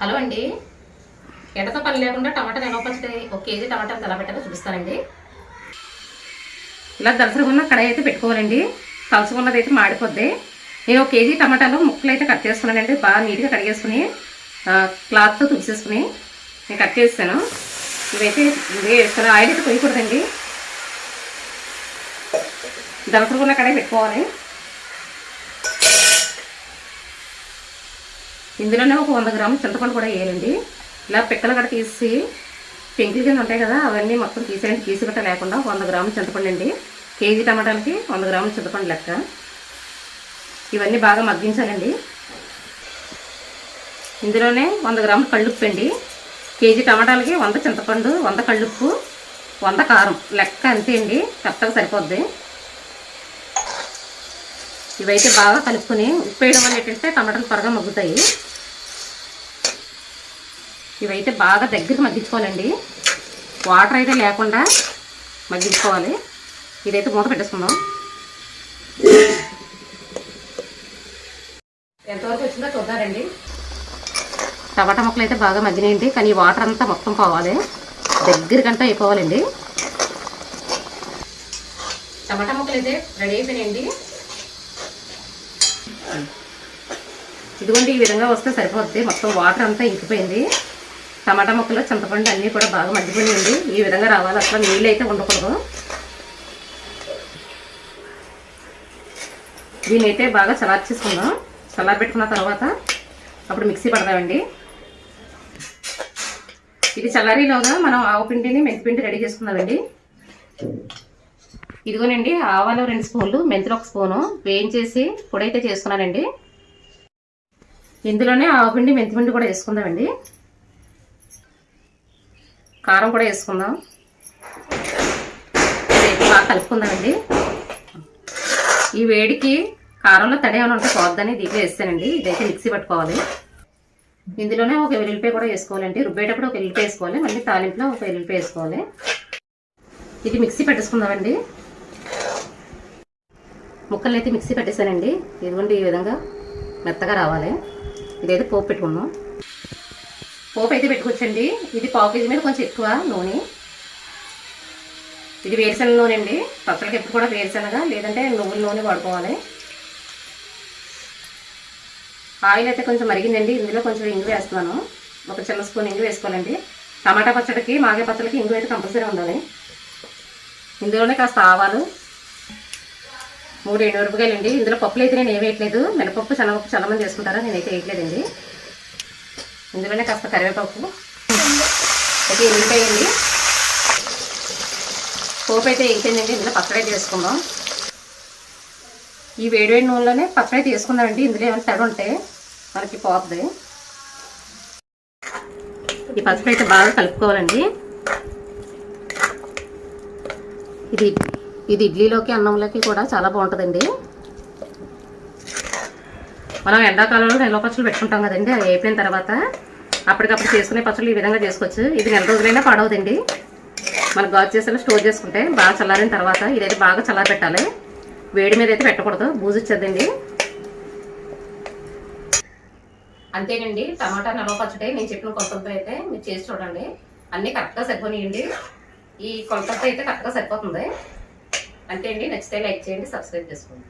Hello అండి. ఎడత పని లేకుండా టమాటాలు ఎలా పచ్చడి ఒక కేజీ టమాటాలు ఎలా పెట్టాలో చూపిస్తానండి. ఇలా దలసరుగున్న కడాయి అయితే పెట్టుకోవాలండి. తలుచుకున్నది అయితే మాడిపోద్ది. నేను ఒక కేజీ టమాటాలు ముక్కలు అయితే కట్ చేసుకున్నానండి. బాగా నీట్గా కడిగేసుకుని క్లాత్తో తుడిచేసుకుని నేను కట్ చేస్తాను ఇవైతే ఇవే వేస్తాను ఆయిల్ అయితే పోయకూడదండి. దలసరుగున్న కడాయి పెట్టుకోవాలి. ఇందులోనే ఒక వంద గ్రాములు చింతపండు కూడా వేయాలండి. ఇలా పిక్కలు కూడా తీసి పెంకులు కింద ఉంటాయి కదా అవన్నీ మొత్తం తీసేయండి. తీసి గట్ట లేకుండా వంద గ్రాములు చింతపండు అండి. కేజీ టమాటాలకి వంద గ్రాములు చింతపండు లెక్క. ఇవన్నీ బాగా మగ్గించాలండి. ఇందులోనే వంద గ్రాముల కళ్ళుప్పు అండి. కేజీ టమాటాలకి వంద చింతపండు వంద కళ్ళుప్పు వంద కారం లెక్క అంతే అండి. కరెక్ట్గా సరిపోద్ది. ఇవైతే బాగా కలుపుకొని ఉప్పు వేయడం వల్ల ఏంటంటే టమాటాలు త్వరగా మగ్గుతాయి. ఇవైతే బాగా దగ్గరికి మగ్గించుకోవాలండి. వాటర్ అయితే లేకుండా మగ్గించుకోవాలి. ఇదైతే మూత పెట్టేసుకుందాం. ఎంతవరకు వచ్చిందో చూద్దారండి టమాటా ముక్కలు అయితే బాగా మగ్గినాయండి. కానీ వాటర్ అంతా మొత్తం పోవాలి. దగ్గరికంతా అయిపోవాలండి. టమాటా ముక్కలు అయితే రెడీ అయిపోయినాయండి. ఇదిగోండి ఈ విధంగా వస్తే సరిపోద్ది. మొత్తం వాటర్ అంతా ఇంకిపోయింది. టమాటా ముక్కలు చింతపండు అన్నీ కూడా బాగా మగ్గిపోయినాయండి ఈ విధంగా రావాలి. అసలు నీళ్ళు అయితే ఉండకూడదు. దీన్ని అయితే బాగా చల్లార్చేసుకుందాం చల్లారి పెట్టుకున్న తర్వాత అప్పుడు మిక్సీ పడదామండి ఇది చల్లారిలోగా మనం ఆవు పిండిని మెంతిపిండి రెడీ చేసుకుందామండి. ఇదిగోనండి ఆవాలు రెండు స్పూన్లు మెంతులు ఒక స్పూను. వేయించేసి పొడి అయితే చేసుకున్నానండి. ఇందులోనే ఆవపిండి మెంతిపిండి కూడా వేసుకుందామండి. కారం కూడా వేసుకుందాం. బాగా కలుపుకుందామండి. ఈ వేడికి కారంలో తడి ఏమైనా ఉంటే పోద్దని దీంట్లో వేస్తానండి. ఇదైతే మిక్సీ పట్టుకోవాలి. ఇందులోనే ఒక వెల్లుల్లిపాయ కూడా వేసుకోవాలండి. రుబ్బేటప్పుడు ఒక వెల్లుల్లిపాయ వేసుకోవాలి. మళ్ళీ తాలింపులో ఒక వెల్లుల్లిపాయ వేసుకోవాలి. ఇది మిక్సీ పెట్టేసుకుందామండి. ముక్కలు అయితే మిక్సీ పెట్టేశానండి ఇదిగోండి ఈ విధంగా మెత్తగా రావాలి. ఇదైతే పోపు పెట్టుకుందాం. పోపు అయితే పెట్టుకోవచ్చండి. ఇది పావు కేజీ మీద కొంచెం ఎక్కువ నూనె. ఇది వేరుశనగ నూనె అండి. పచ్చడికి ఎప్పుడు కూడా వేరుశనగ లేదంటే నువ్వుల నూనె వాడుకోవాలి. ఆయిల్ అయితే కొంచెం మరిగిందండి. ఇందులో కొంచెం ఇంగు వేస్తున్నాను. ఒక చిన్న స్పూన్ ఇంగు వేసుకోవాలండి. టమాటా పచ్చడికి మాగే పచ్చడికి ఇంగు అయితే కంపల్సరీ ఉండాలి. ఇందులోనే కాస్త ఆవాలు. మూడు ఎండుమిరపకాయలు అండి ఇందులో పప్పులు అయితే నేను ఏమి వేయట్లేదు. మినపప్పు శనగపప్పు చాలా చేసుకుంటారా నేనైతే వేయట్లేదండి. ఇందులోనే కాస్త కరివేపాకు అయితే ఎల్లిపాయ అండి పోపు అయితే వేయించండి ఇందులో పచ్చడి తీసుకుందాం ఈ వేడి వేడి నూనెలోనే పచ్చడి తీసుకుందామండి ఇందులో ఏమైనా తడి ఉంటే మనకి పోతుంది. ఈ పచ్చడి అయితే బాగా కలుపుకోవాలండి. ఇది ఇది ఇడ్లీలోకి అన్నంలోకి కూడా చాలా బాగుంటుందండి. మనం ఎండాకాలంలో నిల్వ పచ్చళ్ళు పెట్టుకుంటాం కదండి అవి అయిపోయిన తర్వాత అప్పటికప్పుడు చేసుకునే పచ్చళ్ళు ఈ విధంగా చేసుకోవచ్చు. ఇది నెల రోజులైనా పాడవదండి. మనకు గాజు చేసేలా స్టోర్ చేసుకుంటే బాగా చల్లారిన తర్వాత ఇదైతే బాగా చల్లారి పెట్టాలి వేడి మీద అయితే పెట్టకూడదు బూజు వచ్చేద్దండి అంతేనండి టమాటా నిల్వ పచ్చడి నేను చెప్పిన కొలతలతో అయితే మీరు చేసి చూడండి. అన్నీ కరెక్ట్గా సరిపోనియండి. ఈ కొలతలతో అయితే కరెక్ట్గా సరిపోతుంది. అంతే అండి నచ్చితే లైక్ చేయండి సబ్స్క్రైబ్ చేసుకోండి.